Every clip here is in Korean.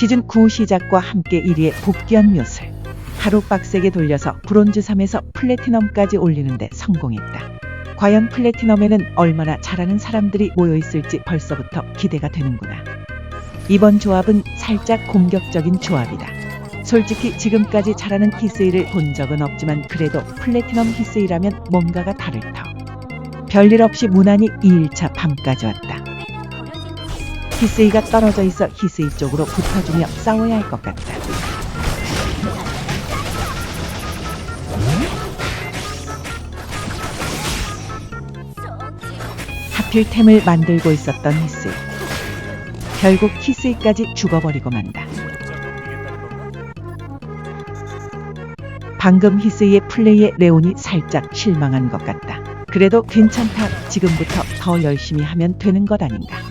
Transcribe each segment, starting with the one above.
시즌 9 시작과 함께 1위에 복귀한 묘슬. 하루 빡세게 돌려서 브론즈 3에서 플래티넘까지 올리는데 성공했다. 과연 플래티넘에는 얼마나 잘하는 사람들이 모여 있을지 벌써부터 기대가 되는구나. 이번 조합은 살짝 공격적인 조합이다. 솔직히 지금까지 잘하는 히스이를 본 적은 없지만 그래도 플래티넘 히스이라면 뭔가가 다를 터. 별일 없이 무난히 2일차 밤까지 왔다. 히스이가 떨어져 있어 히스이 쪽으로 붙어주며 싸워야 할 것 같다. 하필 템을 만들고 있었던 히스이. 결국 히스이까지 죽어버리고 만다. 방금 히스이의 플레이에 레온이 살짝 실망한 것 같다. 그래도 괜찮다. 지금부터 더 열심히 하면 되는 것 아닌가.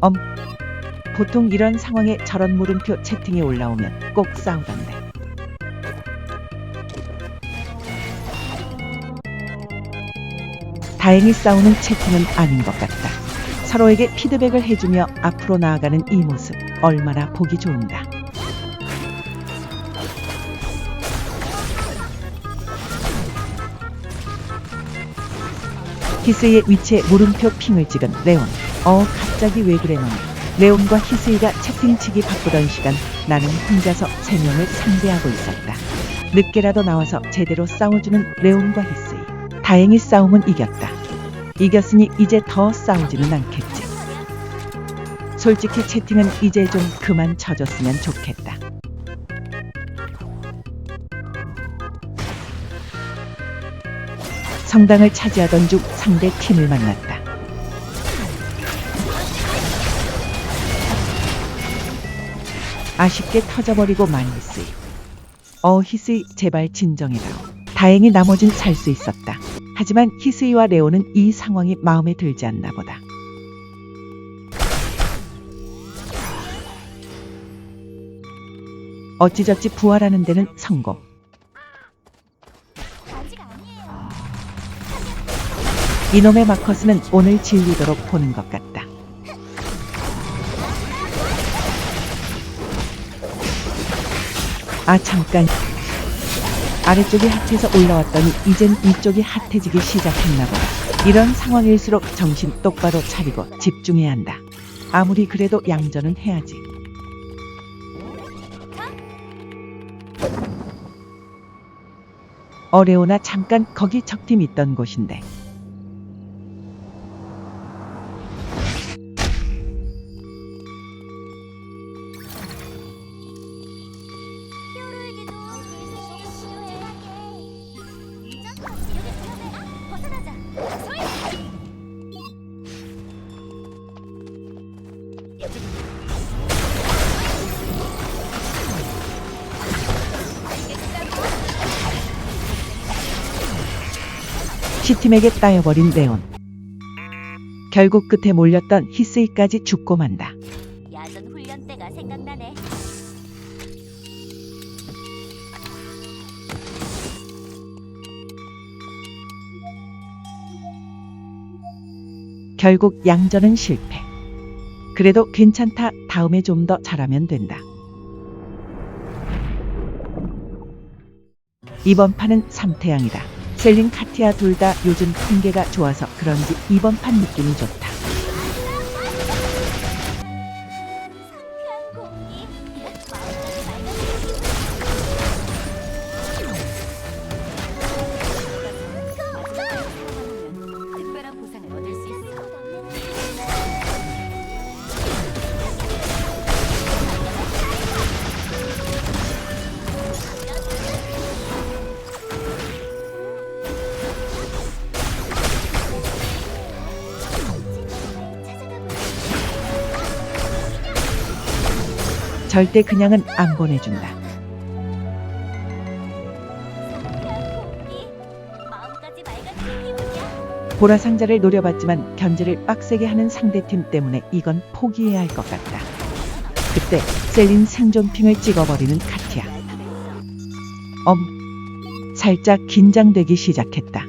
엄. 보통 이런 상황에 저런 물음표 채팅이 올라오면 꼭 싸우던데. 다행히 싸우는 채팅은 아닌 것 같다. 서로에게 피드백을 해주며 앞으로 나아가는 이 모습 얼마나 보기 좋은가. 히스이의 위치에 물음표 핑을 찍은 레온. 어, 갑자기 왜 그래 너는? 레온과 히스이가 채팅치기 바쁘던 시간 나는 혼자서 세 명을 상대하고 있었다. 늦게라도 나와서 제대로 싸워주는 레온과 히스이. 다행히 싸움은 이겼다. 이겼으니 이제 더 싸우지는 않겠지. 솔직히 채팅은 이제 좀 그만 쳐줬으면 좋겠다. 성당을 차지하던 중 상대 팀을 만났다. 아쉽게 터져버리고 만 히스이. 어 히스이 제발 진정해다오. 다행히 나머진 살 수 있었다. 하지만 히스이와 레오는 이 상황이 마음에 들지 않나 보다. 어찌저찌 부활하는 데는 성공. 이놈의 마커스는 오늘 질리도록 보는 것 같다. 아 잠깐 아래쪽이 핫해서 올라왔더니 이젠 위쪽이 핫해지기 시작했나 보다. 이런 상황일수록 정신 똑바로 차리고 집중해야 한다. 아무리 그래도 양전은 해야지. 어레오나 잠깐 거기 적팀 있던 곳인데. 시팀에게 따여버린 레온. 결국 끝에 몰렸던 히스이까지 죽고 만다. 야전 훈련 때가 생각나네. 결국 양전은 실패. 그래도 괜찮다. 다음에 좀 더 잘하면 된다. 이번 판은 삼태양이다. 셀린 카티아 둘 다 요즘 통계가 좋아서 그런지 이번 판 느낌이 좋다. 절대 그냥은 안 보내준다. 보라 상자를 노려봤지만 견제를 빡세게 하는 상대팀 때문에 이건 포기해야 할 것 같다. 그때 셀린 생존핑을 찍어버리는 카티아. 엄. 살짝 긴장되기 시작했다.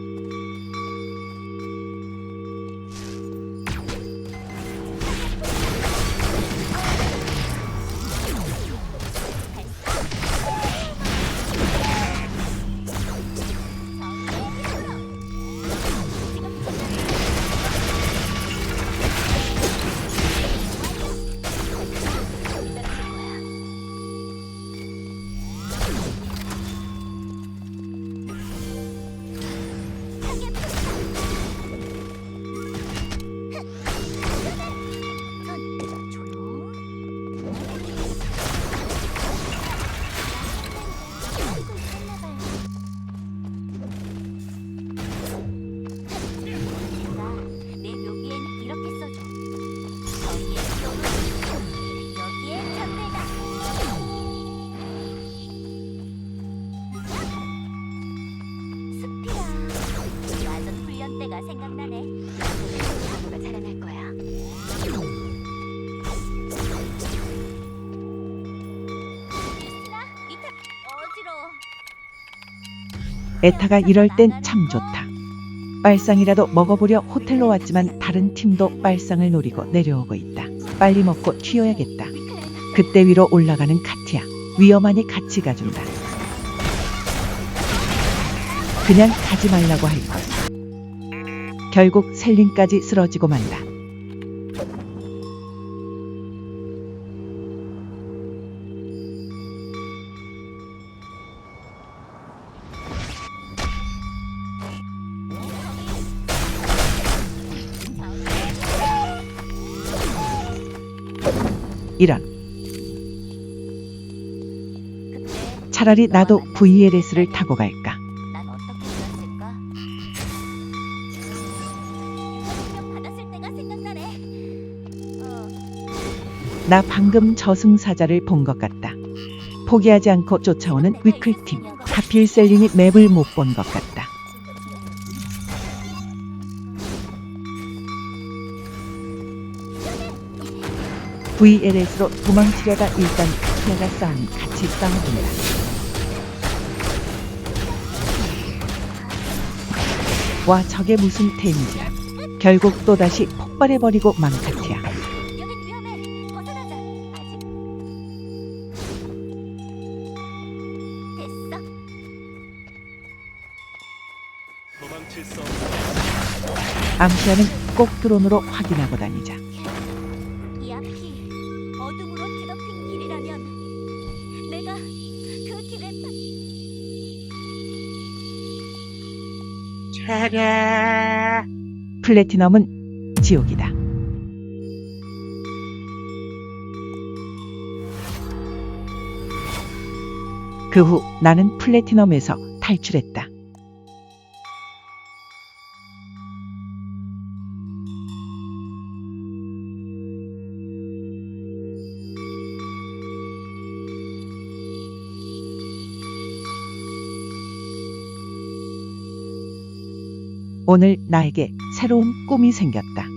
생각나네. 누가 자라날 거야. 크리스티나, 이타 어지러워. 에타가 이럴 땐 참 좋다. 빨상이라도 먹어보려 호텔로 왔지만 다른 팀도 빨상을 노리고 내려오고 있다. 빨리 먹고 튀어야겠다. 그때 위로 올라가는 카티야. 위험하니 같이 가준다. 그냥 가지 말라고 할 것. 결국 셀린까지 쓰러지고 만다. 이런. 차라리 나도 VLS를 타고 갈까. 나 방금 저승사자를 본 것 같다. 포기하지 않고 쫓아오는 위클팀. 하필 셀린이 맵을 못 본 것 같다. VLS로 도망치려다 일단 카티아가 싸우니 같이 싸워준다. 와 저게 무슨 데미지야. 결국 또다시 폭발해버리고 망카티아. 암시아는 꼭 드론으로 확인하고 다니자. 이 앞이 어둠으로 뒤덮인 길이라면 내가 그 길에 딱 플래티넘은 지옥이다. 그 후 나는 플래티넘에서 탈출했다. 오늘 나에게 새로운 꿈이 생겼다.